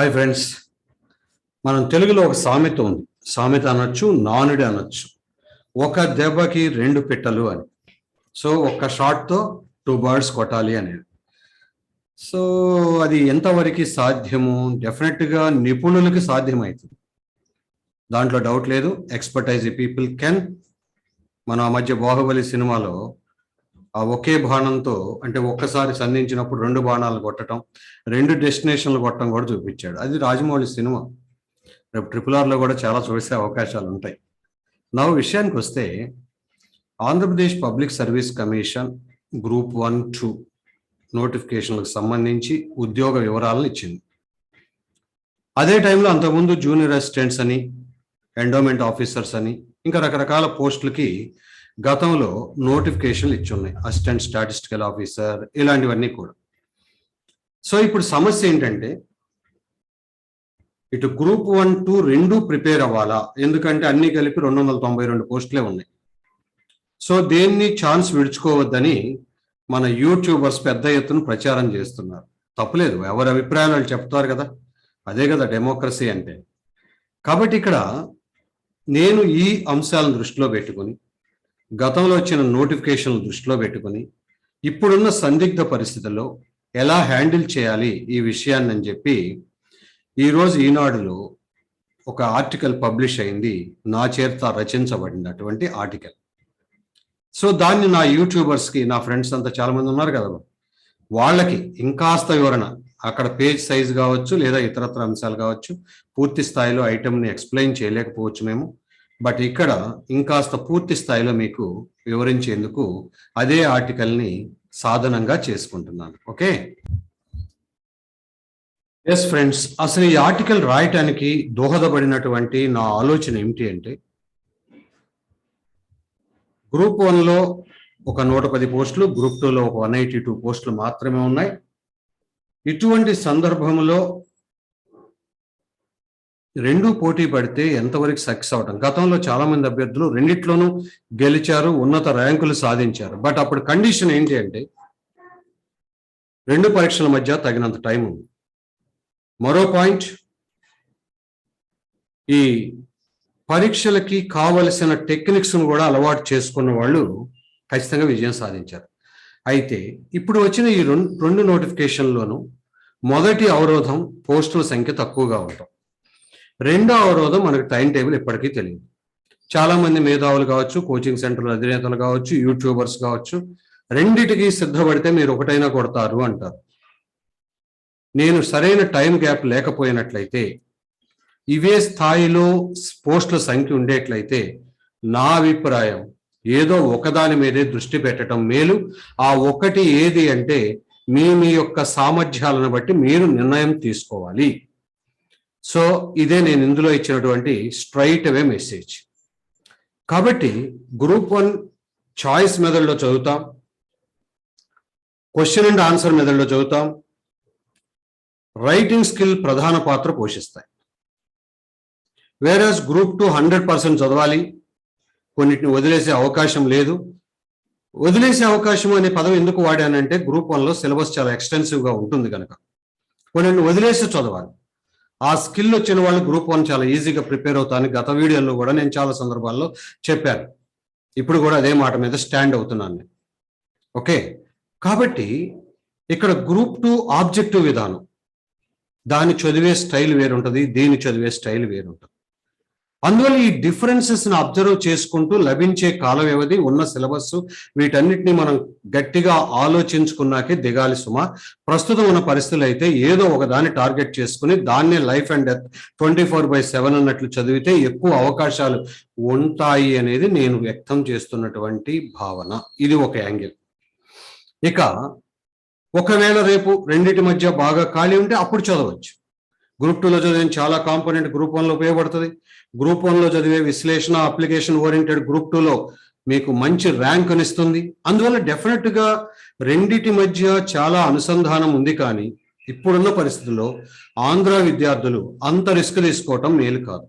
Hi friends మనం తెలుగులో ఒక సామెత ఉంది. సామెత అనొచ్చు నానుడి అనొచ్చు. ఒక దెబ్బకి రెండు పిట్టలు అని. సో ఒక్క షాట్తో టూ బర్డ్స్ కొట్టాలి అనేది సో అది ఎంతవరకు సాధ్యము? డెఫినెట్గా నిపుణులకి సాధ్యమవుతుంది దాంట్లో డౌట్ లేదు. ఎక్స్పర్టైజ్ పీపుల్ కెన్ మనం ఆ మధ్య బాహుబలి సినిమాలో ఆ ఒకే బాణంతో అంటే ఒక్కసారి సంధించినప్పుడు రెండు బాణాలు కొట్టడం రెండు డెస్టినేషన్లు కొట్టడం కూడా చూపించాడు. అది రాజమౌళి సినిమా. రేపు ట్రిపుల్ ఆర్లో కూడా చాలా చూసే అవకాశాలు ఉంటాయి. నా విషయానికి వస్తే Andhra Pradesh public service commission group one two నోటిఫికేషన్లకు సంబంధించి ఉద్యోగ వివరాలను ఇచ్చింది. అదే టైంలో అంతకుముందు జూనియర్ అసిస్టెంట్స్ అని ఎండోమెంట్ ఆఫీసర్స్ అని ఇంకా రకరకాల పోస్టులకి గతంలో నోటిఫికేషన్లు ఇచ్చున్నాయి. అసిస్టెంట్ స్టాటిస్టికల్ ఆఫీసర్ ఇలాంటివన్నీ కూడా. సో ఇప్పుడు సమస్య ఏంటంటే ఇటు గ్రూప్ వన్ టూ రెండు ప్రిపేర్ అవ్వాలా? ఎందుకంటే అన్ని కలిపి రెండు వందల తొంభై రెండు పోస్టులే ఉన్నాయి. సో దేన్ని ఛాన్స్ విడుచుకోవద్దని మన యూట్యూబర్స్ పెద్ద ఎత్తున ప్రచారం చేస్తున్నారు. తప్పులేదు ఎవరి అభిప్రాయాలు వాళ్ళు చెప్తారు కదా. అదే కదా డెమోక్రసీ అంటే. కాబట్టి ఇక్కడ నేను ఈ అంశాలను దృష్టిలో పెట్టుకుని గతంలో వచ్చిన నోటిఫికేషన్లు దృష్టిలో పెట్టుకుని ఇప్పుడున్న సందిగ్ధ పరిస్థితుల్లో ఎలా హ్యాండిల్ చేయాలి ఈ విషయాన్ని అని చెప్పి ఈరోజు ఈనాడులో ఒక ఆర్టికల్ పబ్లిష్ అయింది. నా చేత రచించబడినటువంటి ఆర్టికల్. సో దాన్ని నా యూట్యూబర్స్కి నా ఫ్రెండ్స్ అంతా చాలామంది ఉన్నారు కదా వాళ్ళకి ఇంకాస్త వివరణ అక్కడ పేజ్ సైజ్ కావచ్చు లేదా ఇతరత్ర అంశాలు కావచ్చు పూర్తి స్థాయిలో ఐటమ్ని ఎక్స్ప్లెయిన్ చేయలేకపోవచ్చు మేము. బట్ ఇక్కడ ఇంకాస్త పూర్తి స్థాయిలో మీకు వివరించేందుకు అదే ఆర్టికల్ని సాధనంగా చేసుకుంటున్నాను. ఓకే? ఎస్ ఫ్రెండ్స్ అసలు ఈ ఆర్టికల్ రాయటానికి దోహదపడినటువంటి నా ఆలోచన ఏమిటి అంటే గ్రూప్ వన్లో ఒక నూట పది పోస్టులు గ్రూప్ టూలో ఒక వన్ ఎయిటీ టూ పోస్టులు మాత్రమే ఉన్నాయి. ఇటువంటి సందర్భంలో రెండు పోటీ పడితే ఎంతవరకు సక్సెస్ అవటం? గతంలో చాలా మంది అభ్యర్థులు రెండిట్లోనూ గెలిచారు ఉన్నత ర్యాంకులు సాధించారు. బట్ అప్పుడు కండిషన్ ఏంటి అంటే రెండు పరీక్షల మధ్య తగినంత టైం ఉంది. మరో పాయింట్ ఈ పరీక్షలకి కావలసిన టెక్నిక్స్ను కూడా అలవాటు చేసుకున్న వాళ్ళు ఖచ్చితంగా విజయం సాధించారు. అయితే ఇప్పుడు వచ్చిన ఈ రెండు రెండు నోటిఫికేషన్లోనూ మొదటి అవరోధం పోస్టుల సంఖ్య తక్కువగా ఉండటం. రెండో అవరోధం మనకు టైం టేబుల్ ఇప్పటికీ తెలియదు. చాలా మంది మేధావులు కావచ్చు కోచింగ్ సెంటర్ల అధినేతలు కావచ్చు యూట్యూబర్స్ కావచ్చు రెండిటికి సిద్ధపడితే మీరు ఒకటైనా కొడతారు అంటారు. నేను సరైన టైం గ్యాప్ లేకపోయినట్లయితే ఇవే స్థాయిలో పోస్టుల సంఖ్య ఉండేట్లయితే నా అభిప్రాయం ఏదో ఒకదాని మీదే దృష్టి పెట్టడం మేలు. ఆ ఒకటి ఏది అంటే మీ మీ యొక్క సామర్థ్యాలను బట్టి మీరు నిర్ణయం తీసుకోవాలి. సో ఇదే నేను ఇందులో ఇచ్చినటువంటి స్ట్రైట్ అవే మెసేజ్ కాబట్టి గ్రూప్ వన్ చాయిస్ మెథడ్లో చదువుతాం. క్వశ్చన్ అండ్ ఆన్సర్ మెథడ్లో చదువుతాం. రైటింగ్ స్కిల్ ప్రధాన పాత్ర పోషిస్తాయి. Versus group two hundred percent చదవాలి. కొన్నిటిని వదిలేసే అవకాశం లేదు. వదిలేసే అవకాశం అనే పదం ఎందుకు వాడానంటే గ్రూప్ వన్లో సిలబస్ చాలా ఎక్స్టెన్సివ్గా ఉంటుంది కనుక కొన్నిటిని వదిలేసి చదవాలి. ఆ స్కిల్ వచ్చిన వాళ్ళు గ్రూప్ వన్ చాలా ఈజీగా ప్రిపేర్ అవుతాను. గత వీడియోలో కూడా నేను చాలా సందర్భాల్లో చెప్పాను. ఇప్పుడు కూడా అదే మాట మీద స్టాండ్ అవుతున్నాను నేను. ఓకే? కాబట్టి ఇక్కడ గ్రూప్ టూ ఆబ్జెక్టివ్ విధానం. దాన్ని చదివే స్టైల్ వేరుంటుంది దీన్ని చదివే స్టైల్ వేరుంటుంది. అందువల్ల ఈ డిఫరెన్సెస్ని అబ్జర్వ్ చేసుకుంటూ లభించే కాల వ్యవధి ఉన్న సిలబస్ వీటన్నిటిని మనం గట్టిగా ఆలోచించుకున్నాకే దిగాలి సుమా. ప్రస్తుతం ఉన్న పరిస్థితులు అయితే ఏదో ఒక దాన్ని టార్గెట్ చేసుకుని దాన్నే life and death twenty four by seven అన్నట్లు చదివితే ఎక్కువ అవకాశాలు ఉంటాయి అనేది నేను వ్యక్తం చేస్తున్నటువంటి భావన. ఇది ఒక యాంగిల్ ఇక ఒకవేళ రేపు రెండింటి మధ్య బాగా ఖాళీ ఉంటే అప్పుడు చదవచ్చు. గ్రూప్ టూలో చదివిన చాలా కాంపోనెంట్ గ్రూప్ వన్లో ఉపయోగపడుతుంది. గ్రూప్ వన్లో చదివే విశ్లేషణ అప్లికేషన్ ఓరియంటెడ్ గ్రూప్ టూలో మీకు మంచి ర్యాంక్ అనిస్తుంది. అందువల్ల డెఫినెట్గా రెండిటి మధ్య చాలా అనుసంధానం ఉంది కానీ ఇప్పుడున్న పరిస్థితుల్లో ఆంధ్ర విద్యార్థులు అంత రిస్క్ తీసుకోవటం మేలు కాదు.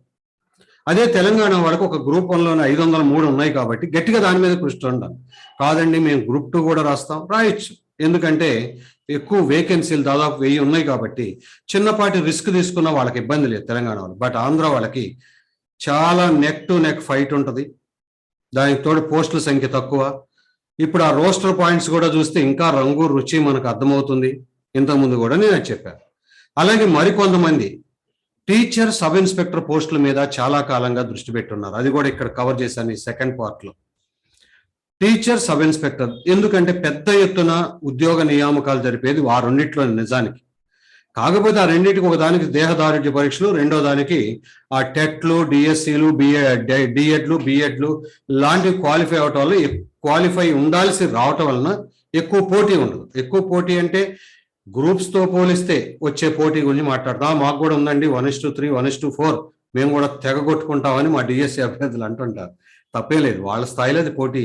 అదే తెలంగాణ వాళ్ళకు ఒక గ్రూప్ వన్లోనే ఐదు వందల మూడు ఉన్నాయి కాబట్టి గట్టిగా దాని మీద కృషి ఉండాలి. కాదండి మేము గ్రూప్ టూ కూడా రాస్తాం. రాయొచ్చు. ఎందుకంటే ఎక్కువ వేకెన్సీలు దాదాపు వెయ్యి ఉన్నాయి కాబట్టి చిన్నపాటి రిస్క్ తీసుకున్న వాళ్ళకి ఇబ్బంది లేదు తెలంగాణ వాళ్ళు. బట్ ఆంధ్ర వాళ్ళకి చాలా నెక్ టు నెక్ ఫైట్ ఉంటుంది. దానికి తోడు పోస్టుల సంఖ్య తక్కువ. ఇప్పుడు ఆ రోస్టర్ పాయింట్స్ కూడా చూస్తే ఇంకా రంగు రుచి మనకు అర్థమవుతుంది. ఇంతకుముందు కూడా నేను చెప్పాను అలాగే మరికొంతమంది టీచర్ సబ్ ఇన్స్పెక్టర్ పోస్టుల మీద చాలా కాలంగా దృష్టి పెట్టున్నారు. అది కూడా ఇక్కడ కవర్ చేశాను ఈ సెకండ్ పార్ట్లో టీచర్ సబ్ ఇన్స్పెక్టర్ ఎందుకంటే పెద్ద ఎత్తున ఉద్యోగ నియామకాలు జరిపేది ఆ నిజానికి. కాకపోతే ఆ రెండింటికి ఒక దానికి దేహదారుఢ్య పరీక్షలు రెండో దానికి ఆ టెట్లు డిఎస్సీలు బిఏ డిఎడ్లు బిఎడ్లు లాంటివి క్వాలిఫై అవటం వల్ల క్వాలిఫై ఉండాల్సి రావటం వలన ఎక్కువ పోటీ ఉండదు. ఎక్కువ పోటీ అంటే గ్రూప్స్తో పోలిస్తే వచ్చే పోటీ గురించి మాట్లాడతాం మాకు కూడా ఉందండి one is two three one is two four. మేము కూడా తెగ కొట్టుకుంటామని మా డిఎస్సి అభ్యర్థులు అంటుంటారు. తప్పే లేదు వాళ్ళ స్థాయిలో అది పోటీ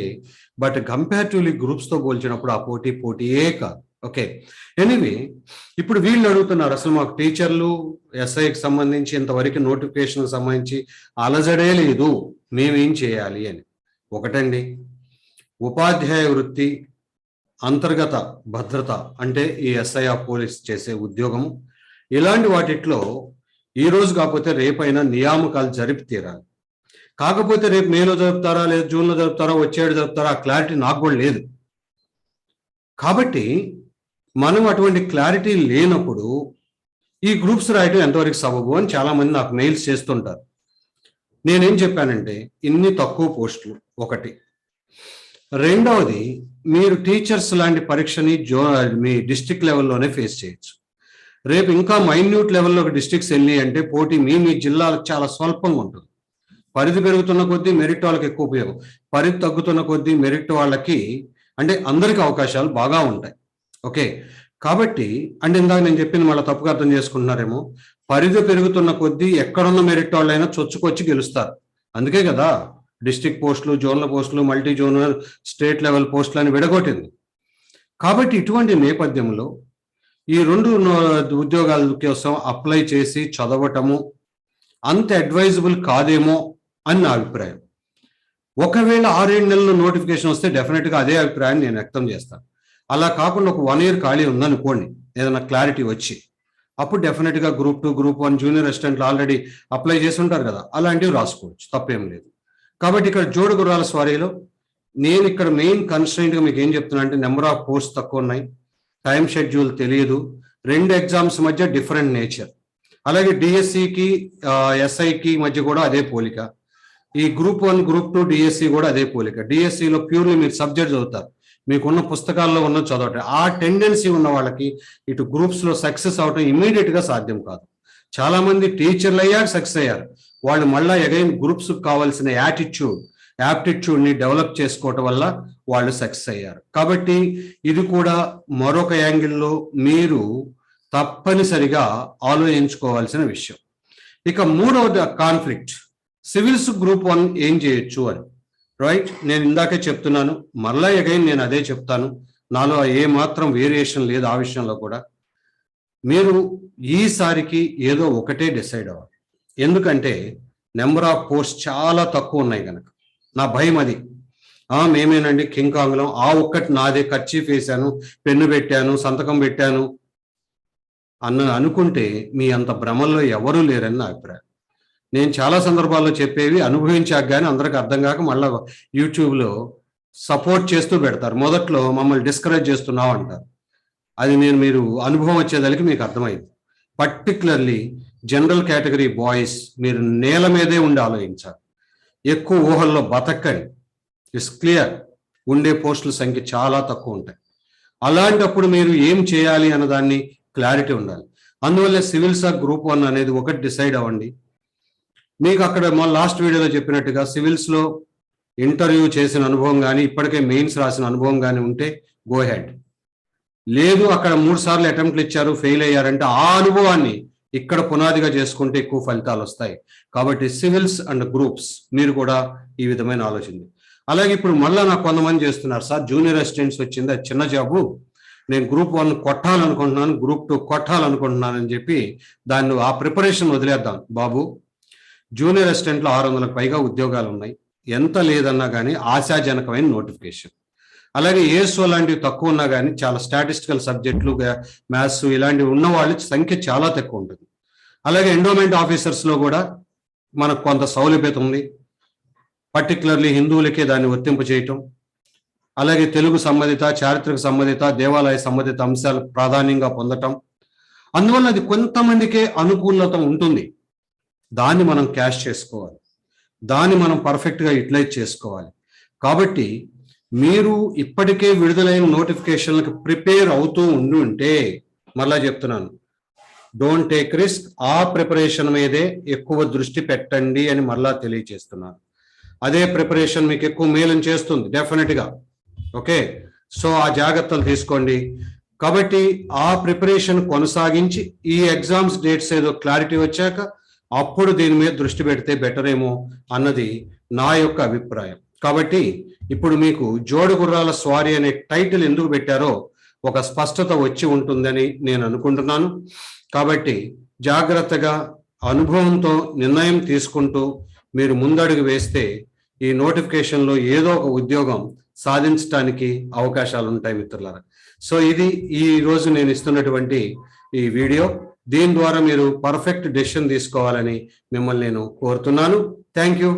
బట్ కంపారిటివ్లీ గ్రూప్స్తో పోల్చినప్పుడు ఆ పోటీ పోటీయే కాదు. ఓకే. ఎనీవే ఇప్పుడు వీళ్ళు అడుగుతున్నారు అసలు మాకు టీచర్లు ఎస్ఐకి సంబంధించి ఇంతవరకు నోటిఫికేషన్ సంబంధించి అలజడే లేదు మేమేం చేయాలి అని. ఒకటండి ఉపాధ్యాయ వృత్తి అంతర్గత భద్రత అంటే ఈ ఎస్ఐఆర్ పోలీస్ చేసే ఉద్యోగము ఇలాంటి వాటిట్లో ఈ రోజు కాకపోతే రేపైనా నియామకాలు జరిపి తీరాలి. కాకపోతే రేపు మేలో జరుపుతారా లేదా జూన్లో జరుపుతారా వచ్చేడు జరుపుతారా ఆ క్లారిటీ నాకు కూడా లేదు. కాబట్టి మనం అటువంటి క్లారిటీ లేనప్పుడు ఈ గ్రూప్స్ రాయడం ఎంతవరకు సబబు అని చాలామంది నాకు మెయిల్స్ చేస్తుంటారు. నేనేం చెప్పానంటే ఇన్ని తక్కువ పోస్టులు. ఒకటి. రెండవది మీరు టీచర్స్ లాంటి పరీక్షని జో మీ డిస్టిక్ లెవెల్లోనే ఫేస్ చేయొచ్చు. రేపు ఇంకా మైన్యూట్ లెవెల్లోకి డిస్టిక్స్ డిస్ట్రిక్ట్స్ వెళ్ళి అంటే పోటీ మీ మీ జిల్లాలకు చాలా స్వల్పంగా ఉంటుంది. పరిధి పెరుగుతున్న కొద్దీ మెరిట్ వాళ్ళకి ఎక్కువ ఉపయోగం. పరిధి తగ్గుతున్న కొద్దీ మెరిట్ వాళ్ళకి అంటే అందరికీ అవకాశాలు బాగా ఉంటాయి. ఓకే. కాబట్టి అంటే ఇందాక నేను చెప్పింది మళ్ళీ తప్పుగా అర్థం చేసుకుంటున్నారేమో పరిధి పెరుగుతున్న కొద్దీ ఎక్కడున్న మెరిట్ వాళ్ళైనా చొచ్చుకొచ్చి గెలుస్తారు. అందుకే కదా డిస్టిక్ పోస్టులు జోన్ల పోస్టులు మల్టీ జోనల్ స్టేట్ లెవెల్ పోస్టులు అని విడగొట్టింది. కాబట్టి ఇటువంటి నేపథ్యంలో ఈ రెండు ఉద్యోగాల కోసం అప్లై చేసి చదవటము అంత అడ్వైజబుల్ కాదేమో అని నా అభిప్రాయం. ఒకవేళ ఆరేడు నెలలు నోటిఫికేషన్ వస్తే డెఫినెట్గా అదే అభిప్రాయాన్ని నేను వ్యక్తం చేస్తాను. అలా కాకుండా ఒక వన్ ఇయర్ ఖాళీ ఉందనుకోండి ఏదైనా క్లారిటీ వచ్చి. అప్పుడు డెఫినెట్గా group two group one junior అసిస్టెంట్లు ఆల్రెడీ అప్లై చేసి ఉంటారు కదా అలాంటివి రాసుకోవచ్చు తప్పేం లేదు. కాబట్టి ఇక్కడ జోడు గుర్రాల స్వారీలో నేను ఇక్కడ మెయిన్ కన్స్టెంట్గా మీకు ఏం చెప్తున్నా అంటే నెంబర్ ఆఫ్ కోర్స్ తక్కువ ఉన్నాయి టైం షెడ్యూల్ తెలియదు రెండు ఎగ్జామ్స్ మధ్య డిఫరెంట్ నేచర్ అలాగే డిఎస్సికి ఎస్ఐకి మధ్య కూడా అదే పోలిక. ఈ group one group two DSC కూడా అదే పోలిక. డిఎస్సిలో ప్యూర్లీ మీరు సబ్జెక్ట్ చదువుతారు. మీకున్న పుస్తకాల్లో ఉన్న చదవటం. ఆ టెండెన్సీ ఉన్న వాళ్ళకి ఇటు గ్రూప్స్లో సక్సెస్ అవటం ఇమీడియట్గా సాధ్యం కాదు. చాలామంది టీచర్లు అయ్యారు సక్సెస్ అయ్యారు. వాళ్ళు మళ్ళీ అగైన్ గ్రూప్స్ కావాల్సిన యాటిట్యూడ్ యాప్టిట్యూడ్ని డెవలప్ చేసుకోవటం వల్ల వాళ్ళు సక్సెస్ అయ్యారు. కాబట్టి ఇది కూడా మరొక యాంగిల్లో మీరు తప్పనిసరిగా ఆలోచించుకోవాల్సిన విషయం. ఇక మూడవది కాన్ఫ్లిక్ట్ సివిల్స్ గ్రూప్ వన్ ఏం చేయొచ్చు అని. రైట్ నేను ఇందాకే చెప్తున్నాను. మరలా అగైన్ నేను అదే చెప్తాను. నాలో ఏ మాత్రం వేరియేషన్ లేదు ఆ విషయంలో కూడా. మీరు ఈసారికి ఏదో ఒకటే డిసైడ్ అవ్వాలి. ఎందుకంటే నెంబర్ ఆఫ్ పోస్ట్ చాలా తక్కువ ఉన్నాయి కనుక నా భయం అది. మేమేనండి కింగ్ కాంగ్లం ఆ ఒక్కటి నాదే ఖర్చీఫ్ వేశాను పెన్ను పెట్టాను సంతకం పెట్టాను అన్న అనుకుంటే మీ అంత భ్రమల్లో ఎవరూ లేరని నా అభిప్రాయం. నేను చాలా సందర్భాల్లో చెప్పేవి అనుభవించాక కానీ అందరికి అర్థం కాక మళ్ళీ యూట్యూబ్లో సపోర్ట్ చేస్తూ పెడతారు. మొదట్లో మమ్మల్ని డిస్కరేజ్ చేస్తున్నావు అంటారు. అది నేను మీరు అనుభవం వచ్చేదానికి మీకు అర్థమైంది. పర్టికులర్లీ జనరల్ కేటగిరీ బాయ్స్ మీరు నేల మీదే ఉండి ఆలోచించాలి. ఎక్కువ ఊహల్లో బతకండి ఇట్స్ క్లియర్. ఉండే పోస్టుల సంఖ్య చాలా తక్కువ ఉంటాయి. అలాంటప్పుడు మీరు ఏం చేయాలి అన్నదాన్ని క్లారిటీ ఉండాలి. అందువల్ల సివిల్ సివిల్స్ గ్రూప్ వన్ అనేది ఒకటి డిసైడ్ అవ్వండి. మీకు అక్కడ మా లాస్ట్ వీడియోలో చెప్పినట్టుగా సివిల్స్లో ఇంటర్వ్యూ చేసిన అనుభవం కానీ ఇప్పటికే మెయిన్స్ రాసిన అనుభవం కానీ ఉంటే గో హెడ్ లేదు అక్కడ మూడు సార్లు అటెంప్ట్లు ఇచ్చారు ఫెయిల్ అయ్యారంటే ఆ అనుభవాన్ని ఇక్కడ పునాదిగా చేసుకుంటే ఎక్కువ ఫలితాలు వస్తాయి. కాబట్టి సివిల్స్ అండ్ గ్రూప్స్ మీరు కూడా ఈ విధమైన ఆలోచన అలాగే ఇప్పుడు మళ్ళీ నాకు కొంతమంది చేస్తున్నారు. సార్ జూనియర్ అసిస్టెంట్స్ వచ్చింది? అది చిన్న జాబు నేను గ్రూప్ వన్ కొట్టాలనుకుంటున్నాను గ్రూప్ టూ కొట్టాలనుకుంటున్నాను అని చెప్పి దాన్ని ఆ ప్రిపరేషన్ వదిలేద్దాం. బాబు జూనియర్ అసిస్టెంట్లో ఆరు వందలకు పైగా ఉద్యోగాలు ఉన్నాయి ఎంత లేదన్నా కానీ ఆశాజనకమైన నోటిఫికేషన్. అలాగే ఏఎస్ఓ లాంటివి తక్కువ ఉన్నా కానీ చాలా స్టాటిస్టికల్ సబ్జెక్టులు మ్యాథ్స్ ఇలాంటివి ఉన్న వాళ్ళ సంఖ్య చాలా తక్కువ ఉంటుంది అలాగే ఎండోమెంట్ ఆఫీసర్స్లో కూడా మనకు కొంత సౌలభ్యత ఉంది. పర్టికులర్లీ హిందువులకే దాన్ని వర్తింపు చేయటం. అలాగే తెలుగు సంబంధిత చారిత్రక సంబంధిత దేవాలయ సంబంధిత అంశాలు ప్రాధాన్యంగా పొందటం. అందువల్ల అది కొంతమందికే అనుకూలత ఉంటుంది. దాన్ని మనం క్యాష్ చేసుకోవాలి. దాన్ని మనం పర్ఫెక్ట్గా యూటిలైజ్ చేసుకోవాలి. కాబట్టి మీరు ఇప్పటికే విడుదలైన నోటిఫికేషన్లకు ప్రిపేర్ అవుతూ ఉండి ఉంటే మళ్ళా చెప్తున్నాను. డోంట్ టేక్ రిస్క్ ఆ ప్రిపరేషన్ మీదే ఎక్కువ దృష్టి పెట్టండి అని మళ్ళా తెలియజేస్తున్నాను. అదే ప్రిపరేషన్ మీకు ఎక్కువ మేలు చేస్తుంది డెఫినెట్గా ఓకే సో ఆ జాగ్రత్తలు తీసుకోండి. కాబట్టి ఆ ప్రిపరేషన్ కొనసాగించి ఈ ఎగ్జామ్స్ డేట్స్ ఏదో క్లారిటీ వచ్చాక అప్పుడు దీని మీద దృష్టి పెడితే బెటర్ ఏమో అన్నది నా యొక్క అభిప్రాయం. కాబట్టి ఇప్పుడు మీకు జోడు గుర్రాల స్వారీ అనే టైటిల్ ఎందుకు పెట్టారో ఒక స్పష్టత వచ్చి ఉంటుందని నేను అనుకుంటున్నాను. కాబట్టి జాగ్రత్తగా అనుభవంతో నిర్ణయం తీసుకుంటూ మీరు ముందడుగు వేస్తే ఈ నోటిఫికేషన్లో ఏదో ఒక ఉద్యోగం సాధించడానికి అవకాశాలు ఉంటాయి మిత్రులారా. సో ఇది ఈ రోజు నేను ఇస్తున్నటువంటి ఈ వీడియో. దీని ద్వారా మీరు పర్ఫెక్ట్ డెసిషన్ తీసుకోవాలని మిమ్మల్ని నేను కోరుతున్నాను. Thank you